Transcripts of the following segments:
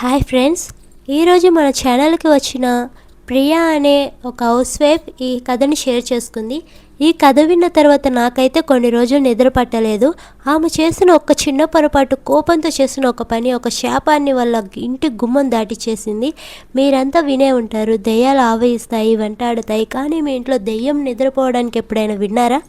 Hi friends ఈరోజు మన ఛానల్కి వచ్చిన ప్రియా అనే ఒక హౌస్ వైఫ్ ఈ కథని షేర్ చేసుకుంది. ఈ కథ విన్న తర్వాత నాకైతే కొన్ని రోజులు నిద్ర పట్టలేదు. ఆమె చేసిన ఒక చిన్న పొరపాటు కోపంతో చేసిన ఒక పని ఒక శాపాన్ని వల్ల ఇంటి గుమ్మం దాటి చేసింది. మీరంతా వినే ఉంటారు దెయ్యాలు ఆవహిస్తాయి వెంటాడుతాయి కానీ మీ ఇంట్లో దెయ్యం నిద్రపోవడానికి ఎప్పుడైనా విన్నారా?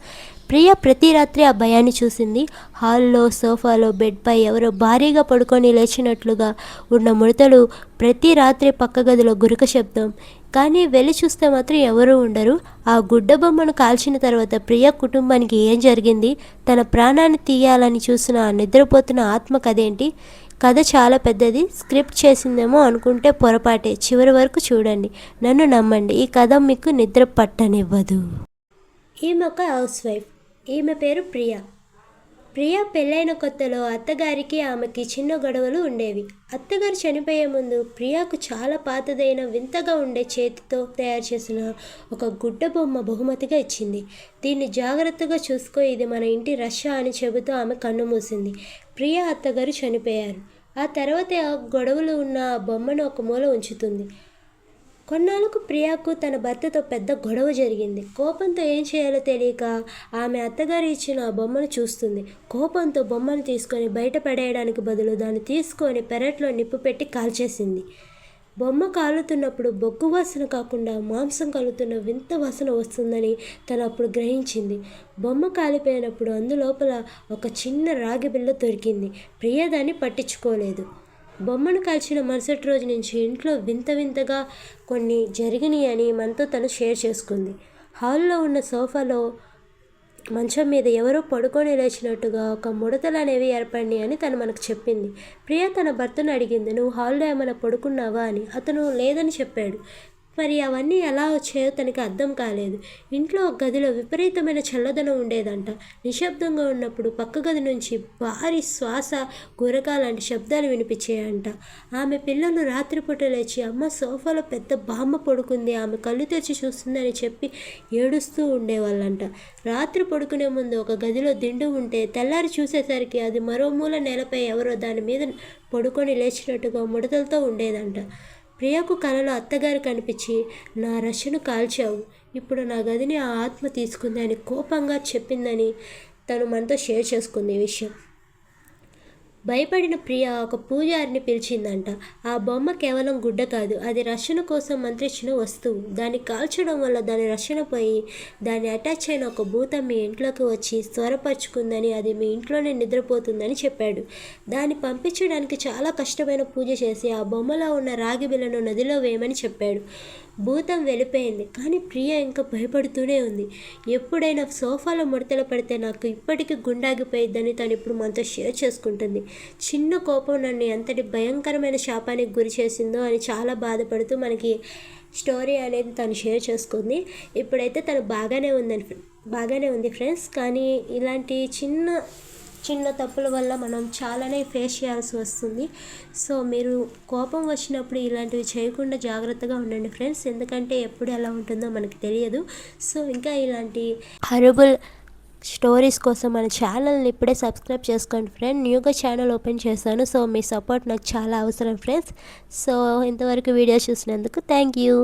ప్రియ ప్రతి రాత్రి ఆ భయాన్ని చూసింది. హాల్లో సోఫాలో బెడ్పై ఎవరో భారీగా పడుకొని లేచినట్లుగా ఉన్న ముడతలు ప్రతి రాత్రి పక్క గదిలో గురక శబ్దం. కానీ వెళ్ళి చూస్తే మాత్రం ఎవరూ ఉండరు. ఆ గుడ్డ బొమ్మను కాల్చిన తర్వాత ప్రియ కుటుంబానికి ఏం జరిగింది? తన ప్రాణాన్ని చేయాలని చూసిన నిద్రపోతున్న ఆత్మ కదేంటి కథ చాలా పెద్దది స్క్రిప్ట్ చేసిందేమో అనుకుంటే పొరపాటే. చివరి వరకు చూడండి. నన్ను నమ్మండి. ఈ కథ మీకు నిద్ర పట్టనివ్వదు. ఈమె ఒక హౌస్ వైఫ్. ఈమె పేరు ప్రియా. ప్రియ పెళ్ళైన కొత్తలో అత్తగారికి ఆమెకి చిన్న గొడవలు ఉండేవి. అత్తగారు చనిపోయే ముందు ప్రియాకు చాలా పాతదైన వింతగా ఉండే చేతితో తయారు చేసిన ఒక గుడ్డ బొమ్మ బహుమతిగా ఇచ్చింది. దీన్ని జాగ్రత్తగా చూసుకో ఇది మన ఇంటి రష్యా అని చెబుతూ ఆమె కన్ను మూసింది. ప్రియ అత్తగారు చనిపోయారు. ఆ తర్వాత ఆ గొడవలు ఉన్న ఆ బొమ్మను ఒక మూల ఉంచుతుంది. కొన్నాళ్ళకు ప్రియాకు తన భర్తతో పెద్ద గొడవ జరిగింది. కోపంతో ఏం చేయాలో తెలియక ఆమె అత్తగారు ఇచ్చిన ఆ బొమ్మను చూస్తుంది. కోపంతో బొమ్మను తీసుకొని బయట పడేయడానికి బదులు దాన్ని తీసుకొని పెరట్లో నిప్పు పెట్టి కాల్చేసింది. బొమ్మ కాలుతున్నప్పుడు బొగ్గు వాసన కాకుండా మాంసం కలుతున్న వింత వాసన వస్తుందని తను అప్పుడు గ్రహించింది. బొమ్మ కాలిపోయినప్పుడు అందులోపల ఒక చిన్న రాగి బిల్ల దొరికింది. ప్రియ దాన్ని పట్టించుకోలేదు. బొమ్మను కాల్చిన మరుసటి రోజు నుంచి ఇంట్లో వింత వింతగా కొన్ని జరిగినాయి అని మనతో తను షేర్ చేసుకుంది. హాల్లో ఉన్న సోఫాలో మంచం మీద ఎవరో పడుకొని లేచినట్టుగా ఒక ముడతలు అనేవి ఏర్పడినాయి అని తను మనకు చెప్పింది. ప్రియ తన భర్తను అడిగింది నువ్వు హాల్లో ఏమైనా పడుకున్నావా? అని. అతను లేదని చెప్పాడు. మరి అవన్నీ ఎలా వచ్చాయో తనకి అర్థం కాలేదు. ఇంట్లో ఒక గదిలో విపరీతమైన చల్లదనం ఉండేదంట. నిశ్శబ్దంగా ఉన్నప్పుడు పక్క గది నుంచి భారీ శ్వాస గురక లాంటి శబ్దాలు వినిపించాయంట. ఆమె పిల్లలు రాత్రిపూట లేచి అమ్మ సోఫాలో పెద్ద బామ్మ పడుకుంది. ఆమె కళ్ళు తెరిచి చూస్తుందని చెప్పి ఏడుస్తూ ఉండేవాళ్ళంట. రాత్రి పడుకునే ముందు ఒక గదిలో దిండు ఉంటే తెల్లారి చూసేసరికి అది మరో మూల నేలపై ఎవరో దాని మీద పడుకొని లేచినట్టుగా ముడతలతో ఉండేదంట. ప్రియకు కలలో అత్తగారు కనిపించి నా రషను కాల్చావు. ఇప్పుడు నా గదిని ఆ ఆత్మ తీసుకుంది అని కోపంగా చెప్పిందని తను మనతో షేర్ చేసుకుంది ఈ విషయం. భయపడిన ప్రియ ఒక పూజారిని పిలిచిందంట. ఆ బొమ్మ కేవలం గుడ్డ కాదు అది రక్షణ కోసం మంత్రించిన వస్తువు. దాన్ని కాల్చడం వల్ల దాని రక్షణ పోయి దాన్ని అటాచ్ అయిన ఒక భూతం మీ ఇంట్లోకి వచ్చి స్వరపరుచుకుందని అది మీ ఇంట్లోనే నిద్రపోతుందని చెప్పాడు. దాన్ని పంపించడానికి చాలా కష్టమైన పూజ చేసి ఆ బొమ్మలో ఉన్న రాగి బిల్లను నదిలో వేయమని చెప్పాడు. భూతం వెళ్ళిపోయింది కానీ ప్రియ ఇంకా భయపడుతూనే ఉంది. ఎప్పుడైనా సోఫాలో ముడతలు పడితే నాకు ఇప్పటికీ గుండాగిపోయిద్దని తను ఇప్పుడు మనతో షేర్ చేసుకుంటుంది. చిన్న కోపం నన్ను ఎంతటి భయంకరమైన శాపానికి గురి చేసిందో అని చాలా బాధపడుతూ మనకి స్టోరీ అనేది తను షేర్ చేసుకుంది. ఇప్పుడైతే తను బాగానే ఉందని బాగానే ఉంది ఫ్రెండ్స్. కానీ ఇలాంటి చిన్న చిన్న తప్పుల వల్ల మనం చాలానే ఫేస్ చేయాల్సి వస్తుంది. సో మీరు కోపం వచ్చినప్పుడు ఇలాంటివి చేయకుండా జాగ్రత్తగా ఉండండి ఫ్రెండ్స్. ఎందుకంటే ఎప్పుడు ఎలా ఉంటుందో మనకు తెలియదు. సో ఇంకా ఇలాంటి హరబుల్ స్టోరీస్ కోసం మన ఛానల్ని ఇప్పుడే సబ్స్క్రైబ్ చేసుకోండి ఫ్రెండ్. న్యూగా ఛానల్ ఓపెన్ చేశాను సో మీ సపోర్ట్ నాకు చాలా అవసరం ఫ్రెండ్స్. సో ఇంతవరకు వీడియో చూసినందుకు థ్యాంక్ యూ.